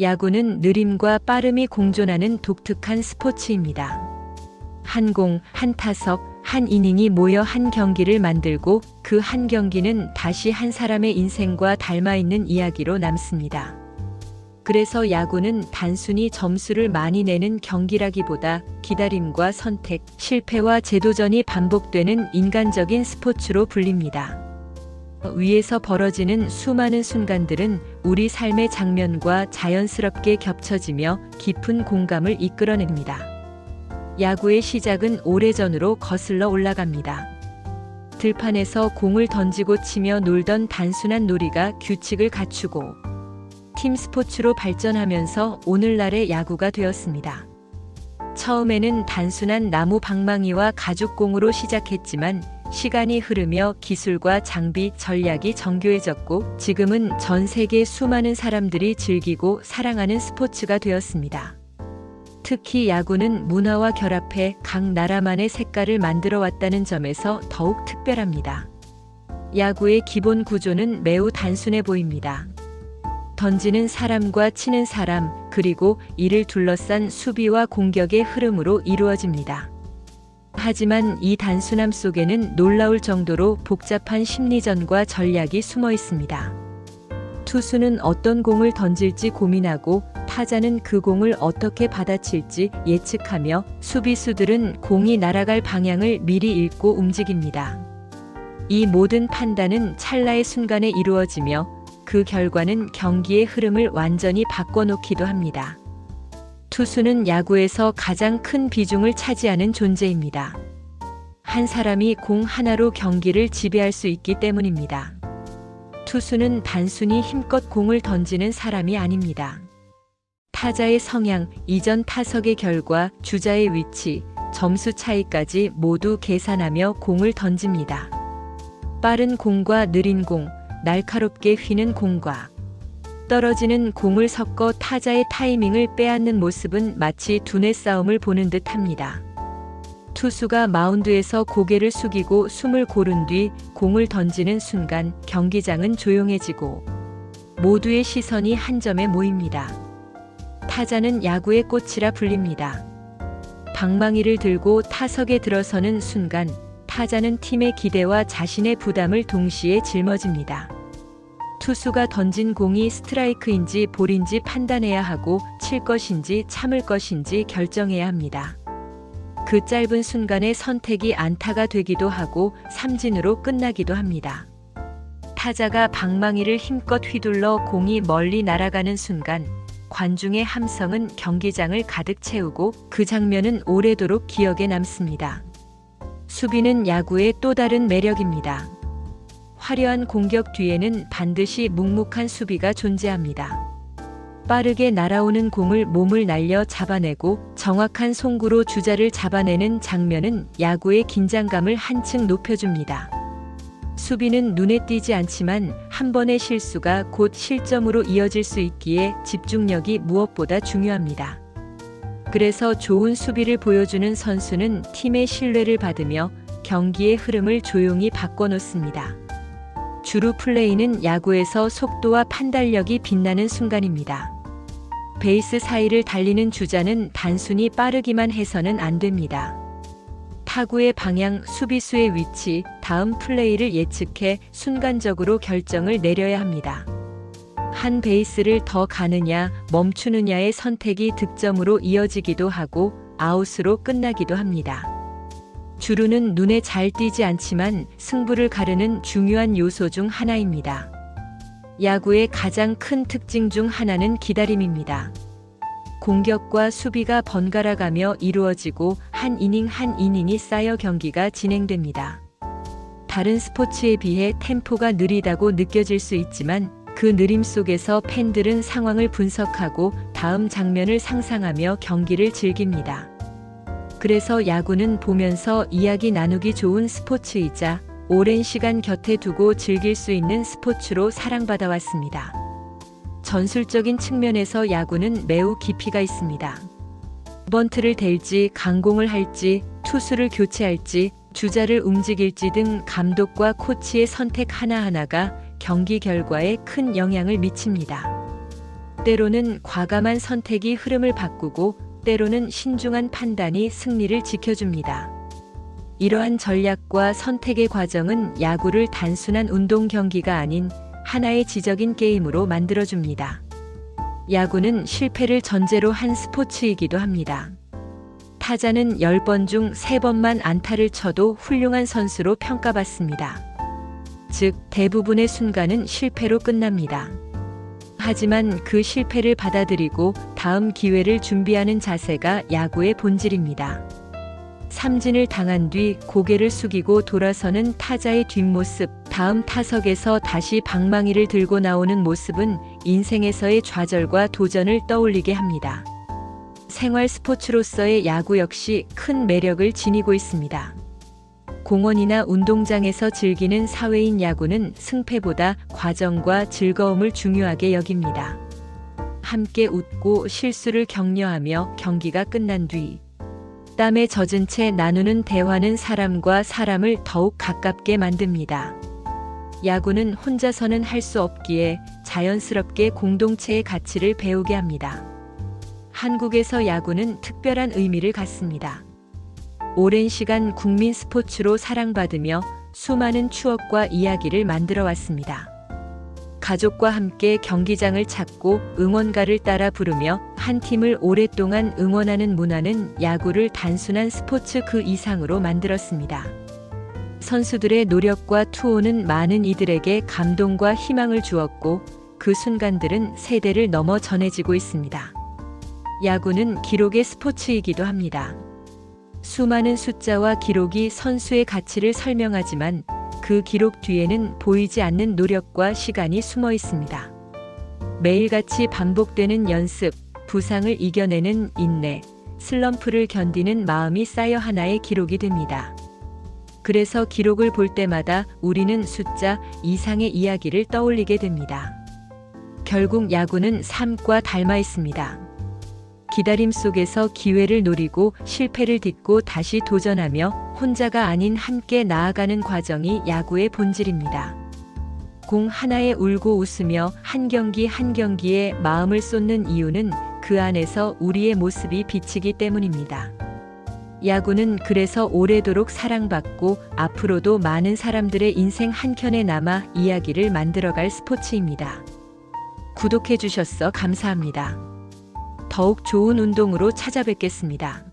야구는 느림과 빠름이 공존하는 독특한 스포츠입니다. 한 공, 한 타석, 한 이닝이 모여 한 경기를 만들고 그 한 경기는 다시 한 사람의 인생과 닮아 있는 이야기로 남습니다. 그래서 야구는 단순히 점수를 많이 내는 경기라기보다 기다림과 선택, 실패와 재도전이 반복되는 인간적인 스포츠로 불립니다. 위에서 벌어지는 수많은 순간들은 우리 삶의 장면과 자연스럽게 겹쳐지며 깊은 공감을 이끌어냅니다. 야구의 시작은 오래전으로 거슬러 올라갑니다. 들판에서 공을 던지고 치며 놀던 단순한 놀이가 규칙을 갖추고 팀 스포츠로 발전하면서 오늘날의 야구가 되었습니다. 처음에는 단순한 나무 방망이와 가죽공으로 시작했지만 시간이 흐르며 기술과 장비, 전략이 정교해졌고 지금은 전 세계 수많은 사람들이 즐기고 사랑하는 스포츠가 되었습니다. 특히 야구는 문화와 결합해 각 나라만의 색깔을 만들어 왔다는 점에서 더욱 특별합니다. 야구의 기본 구조는 매우 단순해 보입니다. 던지는 사람과 치는 사람, 그리고 이를 둘러싼 수비와 공격의 흐름으로 이루어집니다. 하지만 이 단순함 속에는 놀라울 정도로 복잡한 심리전과 전략이 숨어 있습니다. 투수는 어떤 공을 던질지 고민하고 타자는 그 공을 어떻게 받아칠지 예측하며 수비수들은 공이 날아갈 방향을 미리 읽고 움직입니다. 이 모든 판단은 찰나의 순간에 이루어지며 그 결과는 경기의 흐름을 완전히 바꿔놓기도 합니다. 투수는 야구에서 가장 큰 비중을 차지하는 존재입니다. 한 사람이 공 하나로 경기를 지배할 수 있기 때문입니다. 투수는 단순히 힘껏 공을 던지는 사람이 아닙니다. 타자의 성향, 이전 타석의 결과, 주자의 위치, 점수 차이까지 모두 계산하며 공을 던집니다. 빠른 공과 느린 공, 날카롭게 휘는 공과 떨어지는 공을 섞어 타자의 타이밍을 빼앗는 모습은 마치 두뇌 싸움을 보는 듯 합니다. 투수가 마운드에서 고개를 숙이고 숨을 고른 뒤 공을 던지는 순간 경기장은 조용해지고 모두의 시선이 한 점에 모입니다. 타자는 야구의 꽃이라 불립니다. 방망이를 들고 타석에 들어서는 순간 타자는 팀의 기대와 자신의 부담을 동시에 짊어집니다. 투수가 던진 공이 스트라이크인지 볼인지 판단해야 하고 칠 것인지 참을 것인지 결정해야 합니다. 그 짧은 순간의 선택이 안타가 되기도 하고 삼진으로 끝나기도 합니다. 타자가 방망이를 힘껏 휘둘러 공이 멀리 날아가는 순간 관중의 함성은 경기장을 가득 채우고 그 장면은 오래도록 기억에 남습니다. 수비는 야구의 또 다른 매력입니다. 화려한 공격 뒤에는 반드시 묵묵한 수비가 존재합니다. 빠르게 날아오는 공을 몸을 날려 잡아내고 정확한 송구로 주자를 잡아내는 장면은 야구의 긴장감을 한층 높여줍니다. 수비는 눈에 띄지 않지만 한 번의 실수가 곧 실점으로 이어질 수 있기에 집중력이 무엇보다 중요합니다. 그래서 좋은 수비를 보여주는 선수는 팀의 신뢰를 받으며 경기의 흐름을 조용히 바꿔놓습니다. 주루 플레이는 야구에서 속도와 판단력이 빛나는 순간입니다. 베이스 사이를 달리는 주자는 단순히 빠르기만 해서는 안 됩니다. 타구의 방향, 수비수의 위치, 다음 플레이를 예측해 순간적으로 결정을 내려야 합니다. 한 베이스를 더 가느냐, 멈추느냐의 선택이 득점으로 이어지기도 하고 아웃으로 끝나기도 합니다. 주루는 눈에 잘 띄지 않지만 승부를 가르는 중요한 요소 중 하나입니다. 야구의 가장 큰 특징 중 하나는 기다림입니다. 공격과 수비가 번갈아 가며 이루어지고 한 이닝 한 이닝이 쌓여 경기가 진행됩니다. 다른 스포츠에 비해 템포가 느리다고 느껴질 수 있지만 그 느림 속에서 팬들은 상황을 분석하고 다음 장면을 상상하며 경기를 즐깁니다. 그래서 야구는 보면서 이야기 나누기 좋은 스포츠이자 오랜 시간 곁에 두고 즐길 수 있는 스포츠로 사랑받아 왔습니다. 전술적인 측면에서 야구는 매우 깊이가 있습니다. 번트를 댈지, 강공을 할지, 투수를 교체할지, 주자를 움직일지 등 감독과 코치의 선택 하나하나가 경기 결과에 큰 영향을 미칩니다. 때로는 과감한 선택이 흐름을 바꾸고 때로는 신중한 판단이 승리를 지켜줍니다. 이러한 전략과 선택의 과정은 야구를 단순한 운동 경기가 아닌 하나의 지적인 게임으로 만들어줍니다. 야구는 실패를 전제로 한 스포츠이기도 합니다. 타자는 10번 중 3번만 안타를 쳐도 훌륭한 선수로 평가받습니다. 즉, 대부분의 순간은 실패로 끝납니다. 하지만 그 실패를 받아들이고 다음 기회를 준비하는 자세가 야구의 본질입니다. 삼진을 당한 뒤 고개를 숙이고 돌아서는 타자의 뒷모습, 다음 타석에서 다시 방망이를 들고 나오는 모습은 인생에서의 좌절과 도전을 떠올리게 합니다. 생활 스포츠로서의 야구 역시 큰 매력을 지니고 있습니다. 공원이나 운동장에서 즐기는 사회인 야구는 승패보다 과정과 즐거움을 중요하게 여깁니다. 함께 웃고 실수를 격려하며 경기가 끝난 뒤 땀에 젖은 채 나누는 대화는 사람과 사람을 더욱 가깝게 만듭니다. 야구는 혼자서는 할 수 없기에 자연스럽게 공동체의 가치를 배우게 합니다. 한국에서 야구는 특별한 의미를 갖습니다. 오랜 시간 국민 스포츠로 사랑받으며 수많은 추억과 이야기를 만들어 왔습니다. 가족과 함께 경기장을 찾고 응원가를 따라 부르며 한 팀을 오랫동안 응원하는 문화는 야구를 단순한 스포츠 그 이상으로 만들었습니다. 선수들의 노력과 투호는 많은 이들에게 감동과 희망을 주었고 그 순간들은 세대를 넘어 전해지고 있습니다. 야구는 기록의 스포츠이기도 합니다. 수많은 숫자와 기록이 선수의 가치를 설명하지만 그 기록 뒤에는 보이지 않는 노력과 시간이 숨어 있습니다. 매일같이 반복되는 연습, 부상을 이겨내는 인내, 슬럼프를 견디는 마음이 쌓여 하나의 기록이 됩니다. 그래서 기록을 볼 때마다 우리는 숫자 이상의 이야기를 떠올리게 됩니다. 결국 야구는 삶과 닮아 있습니다. 기다림 속에서 기회를 노리고 실패를 딛고 다시 도전하며 혼자가 아닌 함께 나아가는 과정이 야구의 본질입니다. 공 하나에 울고 웃으며 한 경기 한 경기에 마음을 쏟는 이유는 그 안에서 우리의 모습이 비치기 때문입니다. 야구는 그래서 오래도록 사랑받고 앞으로도 많은 사람들의 인생 한켠에 남아 이야기를 만들어갈 스포츠입니다. 구독해 주셔서 감사합니다. 더욱 좋은 운동으로 찾아뵙겠습니다.